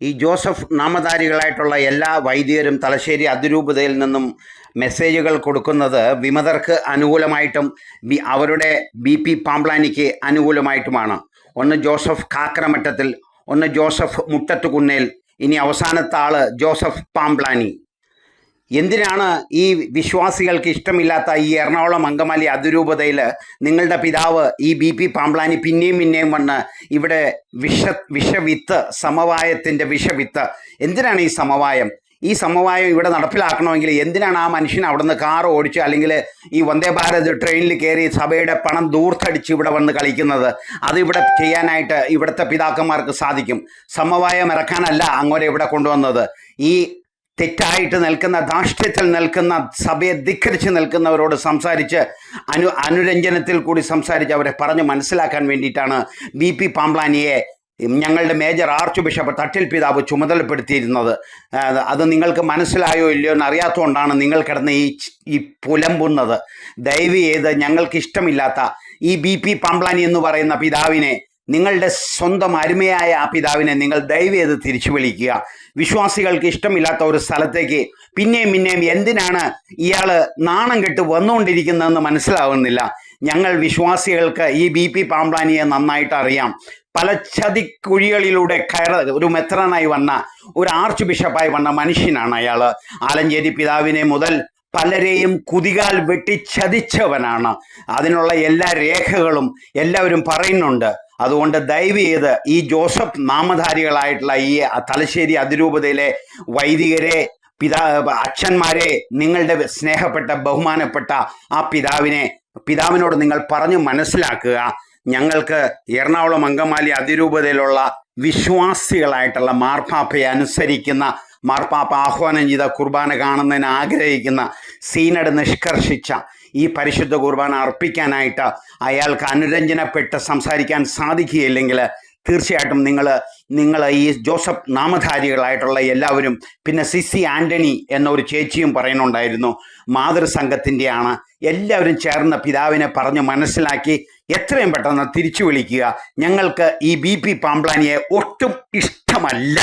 ഈ ജോസഫ് നാമധാരികളായിട്ടുള്ള എല്ലാ വൈദികരും തലശ്ശേരി അതിരൂപതയിൽ നിന്നും മെസ്സേജുകൾ കൊടുക്കുന്നത് വിമതർക്ക് അനുകൂലമായിട്ടും ബി അവരുടെ ബി പി പാമ്പ്ലാനിക്ക് അനുകൂലമായിട്ടുമാണ്. ഒന്ന് ജോസഫ് കാക്കരമറ്റത്തിൽ ഒന്ന് ജോസഫ് മുട്ടത്തുകുന്നേൽ ഇനി അവസാനത്തെ ആൾ ജോസഫ് പാമ്പ്ലാനി എന്തിനാണ് ഈ വിശ്വാസികൾക്ക് ഇഷ്ടമില്ലാത്ത ഈ എറണാകുളം അങ്കമാലി അതിരൂപതയിൽ നിങ്ങളുടെ പിതാവ് ഈ ബി പി പാമ്പ്ലാനി പിന്നെയും പിന്നെയും വന്ന് ഇവിടെ വിഷ വിഷവിത്ത് സമവായത്തിന്റെ വിഷവിത്ത് എന്തിനാണ് ഈ സമവായം? ഈ സമവായം ഇവിടെ നടപ്പിലാക്കണമെങ്കിൽ എന്തിനാണ് ആ മനുഷ്യൻ അവിടുന്ന് കാർ ഓടിച്ച് അല്ലെങ്കിൽ ഈ വന്ദേ ഭാരത് ട്രെയിനിൽ കയറി സഭയുടെ പണം ദൂർത്തടിച്ച് ഇവിടെ വന്ന് കളിക്കുന്നത്? അത് ഇവിടെ ചെയ്യാനായിട്ട് ഇവിടുത്തെ പിതാക്കന്മാർക്ക് സാധിക്കും. സമവായം ഇറക്കാനല്ല അങ്ങോട്ട് ഇവിടെ കൊണ്ടുവന്നത്. ഈ തെറ്റായിട്ട് നിൽക്കുന്ന ധാർഷ്ട്യത്തിൽ നിൽക്കുന്ന സഭയെ ധിക്കരിച്ച് നിൽക്കുന്നവരോട് സംസാരിച്ച് അനു അനുരഞ്ജനത്തിൽ കൂടി സംസാരിച്ച് അവരെ പറഞ്ഞ് മനസ്സിലാക്കാൻ വേണ്ടിയിട്ടാണ് ബി പി പാംപ്ലാനിയെ ഞങ്ങളുടെ മേജർ ആർച്ച് ബിഷപ്പ് തട്ടിൽ പിതാവ് ചുമതലപ്പെടുത്തിയിരുന്നത്. അത് നിങ്ങൾക്ക് മനസ്സിലായോ ഇല്ലയോ എന്ന് അറിയാത്തതുകൊണ്ടാണ് നിങ്ങൾ കിടന്ന് ഈ ഈ പുലമ്പുന്നത്. ദയവ് ചെയ്ത് ഞങ്ങൾക്ക് ഇഷ്ടമില്ലാത്ത ഈ ബി പി പാംപ്ലാനി എന്ന് പറയുന്ന പിതാവിനെ നിങ്ങളുടെ സ്വന്തം അരുമയായ ആ പിതാവിനെ നിങ്ങൾ ദയവ് ചെയ്ത് തിരിച്ചു വിളിക്കുക. വിശ്വാസികൾക്ക് ഇഷ്ടമില്ലാത്ത ഒരു സ്ഥലത്തേക്ക് പിന്നെയും പിന്നെയും എന്തിനാണ് ഇയാൾ നാണം കെട്ട് വന്നുകൊണ്ടിരിക്കുന്നതെന്ന് മനസ്സിലാവുന്നില്ല. ഞങ്ങൾ വിശ്വാസികൾക്ക് ഈ ബി പി പാമ്പ്ലാനിയെ നന്നായിട്ട് അറിയാം. പല ചതിക്കുഴികളിലൂടെ കയറ ഒരു മെത്രനായി വന്ന ഒരു ആർച്ച് ബിഷപ്പായി വന്ന മനുഷ്യനാണ് അയാൾ ആലഞ്ചേരി പിതാവിനെ മുതൽ പലരെയും കുതികാൽ വെട്ടിച്ചതിച്ചവനാണ് അതിനുള്ള എല്ലാ രേഖകളും എല്ലാവരും പറയുന്നുണ്ട്. അതുകൊണ്ട് ദയവ് ചെയ്ത് ഈ ജോസഫ് നാമധാരികളായിട്ടുള്ള ഈ തലശ്ശേരി അതിരൂപതയിലെ വൈദികരെ പിതാ അച്ഛന്മാരെ നിങ്ങളുടെ സ്നേഹപ്പെട്ട ബഹുമാനപ്പെട്ട ആ പിതാവിനെ പിതാവിനോട് നിങ്ങൾ പറഞ്ഞു മനസ്സിലാക്കുക. ഞങ്ങൾക്ക് എറണാകുളം അങ്കമാലി അതിരൂപതയിലുള്ള വിശ്വാസികളായിട്ടുള്ള മാർപ്പാപ്പയെ അനുസരിക്കുന്ന മാർപ്പാപ്പ ആഹ്വാനം ചെയ്ത കുർബാന കാണുന്നതിന് ആഗ്രഹിക്കുന്ന സീനട് നിഷ്കർഷിച്ച ഈ പരിശുദ്ധ കുർബാന അർപ്പിക്കാനായിട്ട് അയാൾക്ക് അനുരഞ്ജനപ്പെട്ട് സംസാരിക്കാൻ സാധിക്കുകയില്ലെങ്കിൽ തീർച്ചയായിട്ടും നിങ്ങൾ നിങ്ങൾ ഈ ജോസഫ് നാമധാരികളായിട്ടുള്ള എല്ലാവരും പിന്നെ സിസി ആന്റണി എന്ന ഒരു ചേച്ചിയും പറയുന്നുണ്ടായിരുന്നു മാതൃസംഘത്തിന്റെയാണ്. എല്ലാവരും ചേർന്ന പിതാവിനെ പറഞ്ഞ് മനസ്സിലാക്കി എത്രയും പെട്ടെന്ന് തിരിച്ചു വിളിക്കുക. ഞങ്ങൾക്ക് ഈ ബി പി പാംപ്ലാനിയെ ഒട്ടും ഇഷ്ടമല്ല.